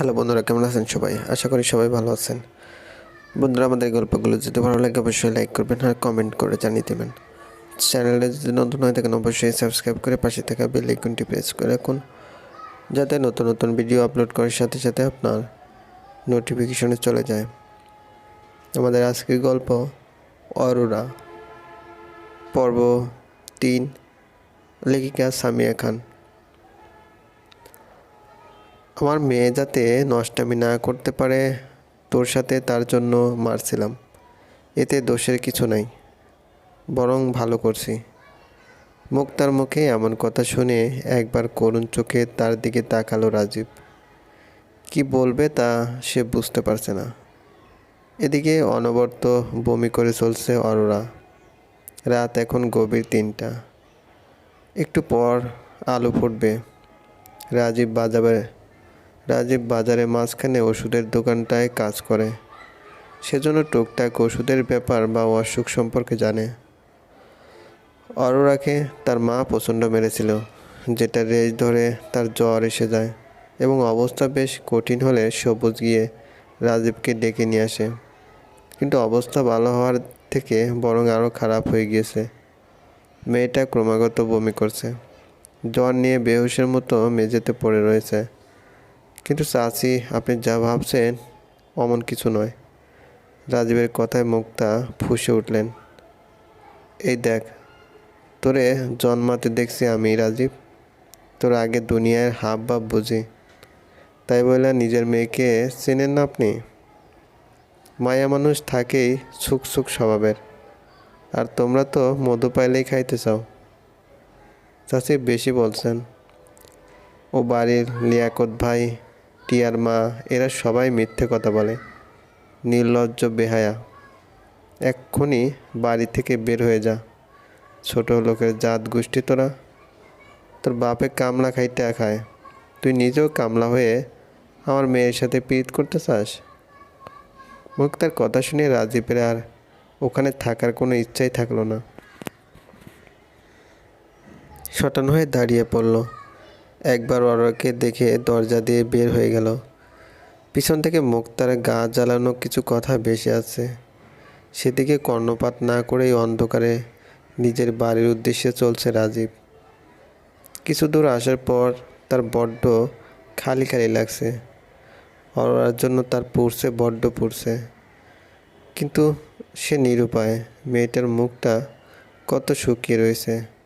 Hello বন্ধুরা, কেমন আছেন সবাই? আশা করি সবাই ভালো আছেন। বন্ধুরা, আমাদের গল্পগুলো যদি ভালো লাগে, অবশ্যই লাইক করবেন আর কমেন্ট করে জানিয়ে দেবেন। চ্যানেলে যদি নতুন হয়ে থাকেন, অবশ্যই সাবস্ক্রাইব করে পাশে থাকা বেল আইকনটি প্রেস করে রাখুন। যাতে নতুন নতুন ভিডিও আপলোড করার সাথে সাথে আপনার নোটিফিকেশনে চলে যায়। আমাদের আজকের গল্প অরোরা। পর্ব তিন। লেখিকা সামিয়া খান। আমার মেয়ে যাতে নষ্টামি না করতে পারে, তোর সাথে তার জন্য মারছিলাম। এতে দোষের কিছু নাই, বরং ভালো করছি। মুক্তার মুখে এমন কথা শুনে একবার করুণ চোখে তার দিকে তাকালো রাজীব। কি বলবে তা সে বুঝতে পারছে না। এদিকে অনবরত বমি করে চলছে অরোরা। রাত এখন গভীর তিনটা। একটু পর আলো ফুটবে। রাজীব বাজাবে রাজীব বাজারে মাঝখানে ওষুধের দোকানটায় কাজ করে। সেজন্য টুকটাক ওষুধের ব্যাপার বা অসুখ সম্পর্কে জানে। অরোরাকে তার মা প্রচণ্ড মেরেছিল, যেটা রেজ ধরে তার জ্বর এসে যায় এবং অবস্থা বেশ কঠিন হলে সবুজ গিয়ে রাজীবকে ডেকে নিয়ে আসে। কিন্তু অবস্থা ভালো হওয়ার থেকে বরং আরও খারাপ হয়ে গিয়েছে। মেয়েটা ক্রমাগত বমি করছে। জ্বর নিয়ে বেহুশের মতো মেঝেতে পড়ে রয়েছে। কিন্তু চাচি, আপনি যা ভাবছেন অমন কিছু নয়। রাজীবের কথায় মুক্তা ফুসে উঠলেন। এই দেখ, তোরে জন্মাতে দেখছি আমি, রাজীব। তোর আগে দুনিয়ার হাব ভাব বুঝি। তাই বলে নিজের মেয়েকে চেনেন না আপনি? মায়া মানুষ থাকেই সুখ সুখ স্বভাবের। আর তোমরা তো মধু পাইলেই খাইতে চাও। চাচি বেশি বলছেন। ও বাড়ির লিয়াকত ভাই টিয়ার মা, এরা সবাই মিথ্যে কথা বলে। নির্লজ্জ বেহায়া। এক্ষুনি বাড়ি থেকে বের হয়ে যা। ছোট লোকের জাত গোষ্ঠী তোরা। তোর বাপে কামলা খাইতে খায়। তুই নিজেও কামলা হয়ে আমার মেয়ের সাথে পিরিত করতে চাস? মুক্তার কথা শুনে রাজীবের আর ওখানে থাকার কোনো ইচ্ছাই থাকল না। শটান হয়ে দাঁড়িয়ে পড়ল। একবার অরকে দেখে দরজা দিয়ে বের হয়ে গেল। পিছন থেকে মুক্তার গা জ্বালানো কিছু কথা বেশি আছে। সেদিকে কর্ণপাত না করেই অন্ধকারে নিজের বাড়ির উদ্দেশ্যে চলছে রাজীব। কিছু দূর আসার পর তার বড্ড খালি খালি লাগছে। অরোরার জন্য তার পড়ছে, বড্ড পড়ছে। কিন্তু সে নিরুপায়, মেয়েটার মুখটা কত শুকিয়ে রয়েছে।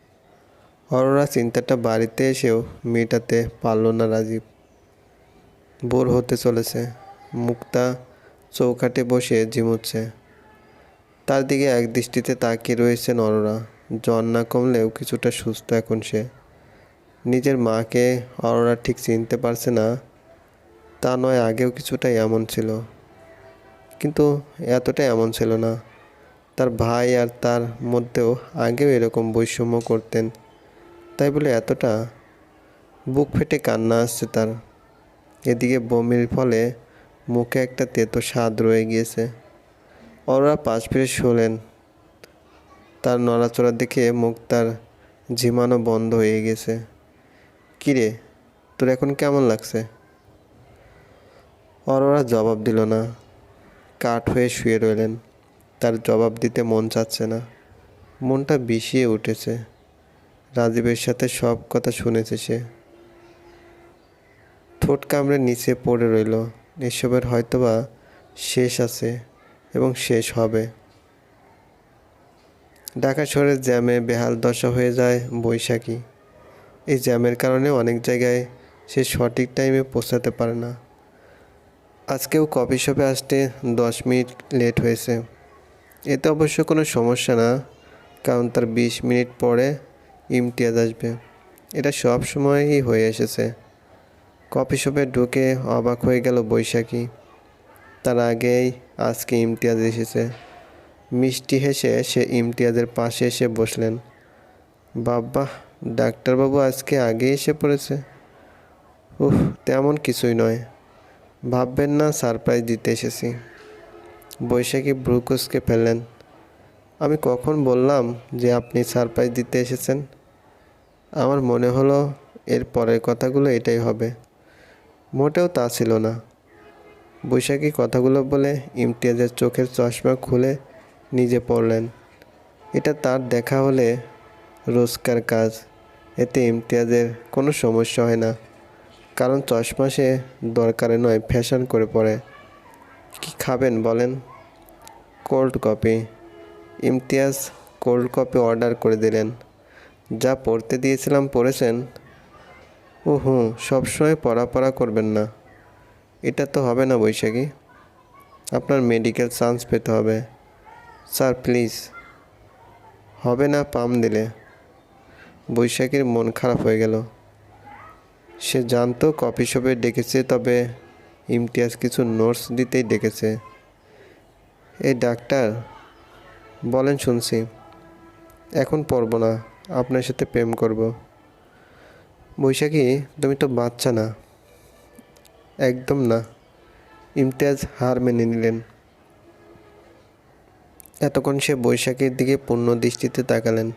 অরোরা চিন্তাটা বাড়িতে এসেও মেটাতে পারল না রাজীব। বোর হতে চলেছে। মুক্তা চৌকাটে বসে ঝিমুচ্ছে। তার দিকে এক দৃষ্টিতে তাকিয়ে রয়েছে অরোরা। জ্বর না কমলেও কিছুটা সুস্থ এখন সে। নিজের মাকে অরোরা ঠিক চিনতে পারছে না, তা নয় আগেও কিছুটা এমন ছিল। কিন্তু এতটা এমন ছিল না। তার ভাই আর তার মধ্যেও আগেও এরকম বৈষম্য করতেন। তাই বলে এতটা বুক ফেটে কান্না আসছে তার। এদিকে বমির ফলে মুখে একটা তেতো স্বাদ রয়ে গিয়েছে। ওরা পাশ ফিরে শোলেন। তার নড়াচড়া দেখে মুখ তার ঝিমানো বন্ধ হয়ে গেছে। কিরে তোর এখন কেমন লাগছে? অরোরা জবাব দিল না। কাঠ হয়ে শুয়ে রইলেন। তার জবাব দিতে মন চাচ্ছে না। মনটা বিষিয়ে উঠেছে। রাজীবের সাথে সব কথা শুনেছে সে। ঠোঁট কামড়ে নিচে পড়ে রইল। এসবের হয়তোবা শেষ আছে এবং শেষ হবে। ঢাকা শহরের জ্যামে বেহাল দশা হয়ে যায় বৈশাখী। এই জ্যামের কারণে অনেক জায়গায় সে সঠিক টাইমে পৌঁছাতে পারে না। আজকেও কফি শপে আসতে দশ মিনিট লেট হয়েছে। এতে অবশ্য কোনো সমস্যা না, কারণ তার বিশ মিনিট পরে ইমতিয়াজ আসবে। এটা সব সময়ই হয়ে এসেছে। কফি শপে ঢুকে অবাক হয়ে গেল বৈশাখী। তার আগেই আজকে ইমতিয়াজ এসেছে। মিষ্টি হেসে সে ইমতিয়াজের পাশে এসে বসলেন। বাবা ডাক্তারবাবু আজকে আগে এসে পড়েছে। উহ তেমন কিছুই নয়। ভাববেন না, সারপ্রাইজ দিতে এসেছি। বৈশাখী ব্রুকুসকে ফেললেন। আমি কখন বললাম যে আপনি সারপ্রাইজ দিতে এসেছেন? আমার মনে হলো এর পরের কথাগুলো এটাই হবে। মোটেও তা ছিল না। বৈশাখী কথাগুলো বলে ইমতিয়াজের চোখের চশমা খুলে নিজে পড়লেন। এটা তার দেখা হলে রোজকার কাজ। এতে ইমতিয়াজের কোনো সমস্যা হয় না। কারণ চশমা সে দরকারে নয়, ফ্যাশন করে পড়ে কি খাবেন বলেন? Cold coffee Imtiaz cold coffee order করে দিলেন। যা পড়তে দিয়েছিলাম পড়েছেন? ও হুঁ সবসময় পড়া পড়া করবেন না। এটা তো হবে না বৈশাখী। আপনার মেডিকেল চান্স পেতে হবে। স্যার প্লিজ হবে না, পাম দিলে। বৈশাখীর মন খারাপ হয়ে গেল। সে জানতো কফি শপে ডেকেছে, তবে ইমতিয়াজ কিছু নোটস দিতেই ডেকেছে। এই ডাক্তার বলেন শুনছি। এখন পড়ব না, আপনার সাথে প্রেম করব। বৈশাখী, তুমি তো বাচ্চা না। একদম না। ইমতিয়াজ হার মেনে নিলেন। এতক্ষণ সে বৈশাখীর দিকে পূর্ণ দৃষ্টিতে তাকালেন।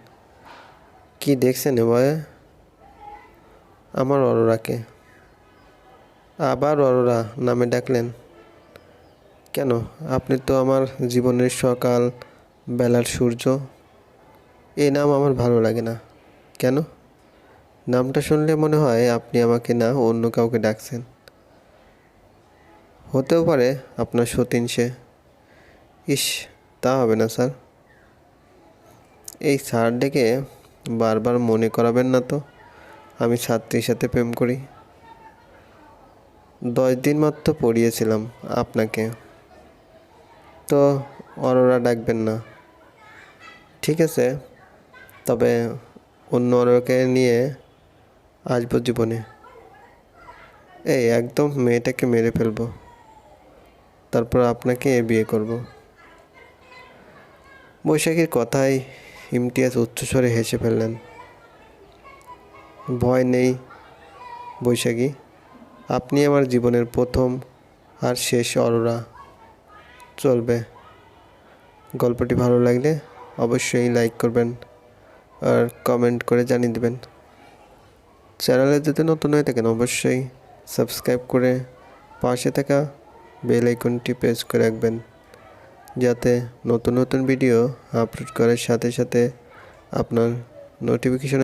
কি দেখছেন এবার আমার অরোরাকে। আবার অরোরা নামে ডাকলেন। কেন? আপনি তো আমার জীবনের সকাল বেলার সূর্য। এই নাম আমার ভালো লাগে না। কেন? নামটা শুনলে মনে হয় আপনি আমাকে না, অন্য কাউকে ডাকছেন। হতেও পারে আপনার সতীন সে। ইস, তা হবে না স্যার। এই স্যার ডেকে বারবার মনে করাবেন না তো। আমি ছাত্রীর সাথে প্রেম করি। দশ দিন মাত্র পড়িয়েছিলাম আপনাকে। তো অরোরা ডাকবেন না। ঠিক আছে, তবে অন্য অরোরাকে নিয়ে আসব জীবনে। এই, একদম মেয়েটাকে মেরে ফেলব। তারপর আপনাকে বিয়ে করব। বৈশাখীর কথায় ইমতিয়াজ উচ্চস্বরে হেসে ফেললেন। ভয় নেই বৈশাখী, আপনি আমার জীবনের প্রথম আর শেষ অরোরা। চলবে। গল্পটি ভালো লাগলে অবশ্যই লাইক করবেন আর কমেন্ট করে জানিয়ে দেবেন। চ্যানেলে যাতে নতুন হয়ে থাকেন, অবশ্যই সাবস্ক্রাইব করে পাশে থাকা বেল আইকনটি প্রেস করে রাখবেন, যাতে নতুন নতুন ভিডিও আপলোড করার সাথে সাথে আপনার নোটিফিকেশন